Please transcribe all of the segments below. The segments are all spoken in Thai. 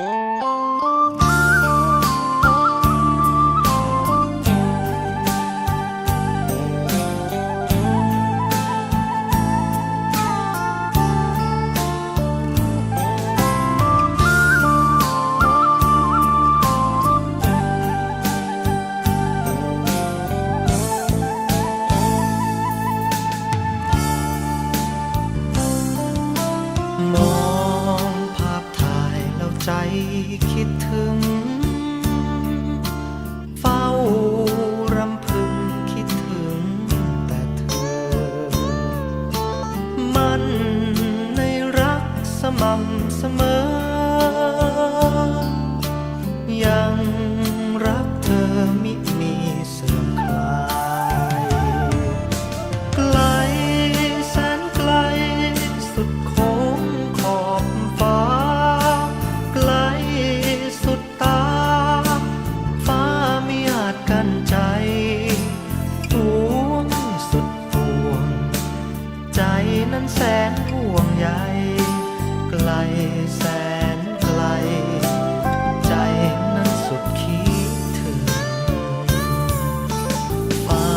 ม คิดถึง ใยไกลแสนไกล ใจนั้นสุดคิดถึง เฝ้า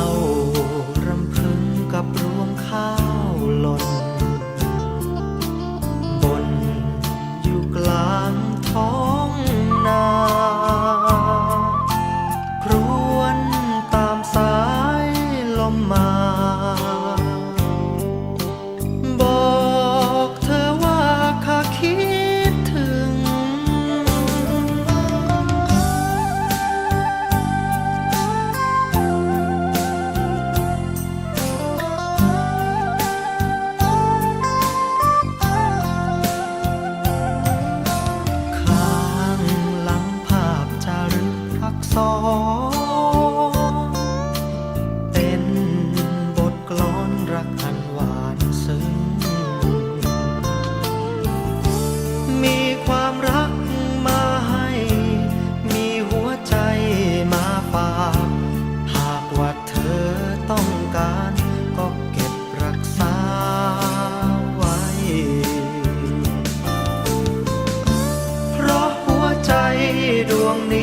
รำพึงกับรวงข้าวหล่น บนอยู่กลางท้องนา ครวนตามสายลมมา เป็นบทกลอนรักอันหวานซึ้ง มีความรักมาให้ มีหัวใจมาฝากหากว่าเธอต้องการก็เก็บรักษาไว้ เพราะหัวใจดวงนี้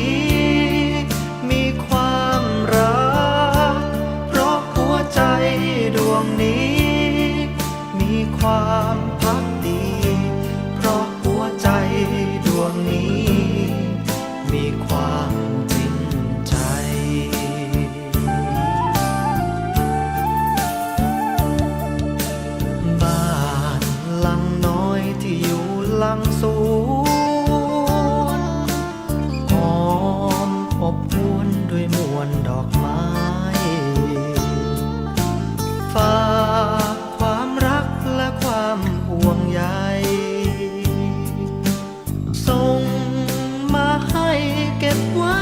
างสวนหอมอบอวนด้วยมวลดอกไม้ฝากความรักและความห่วงใยส่งมาให้เก็บไว้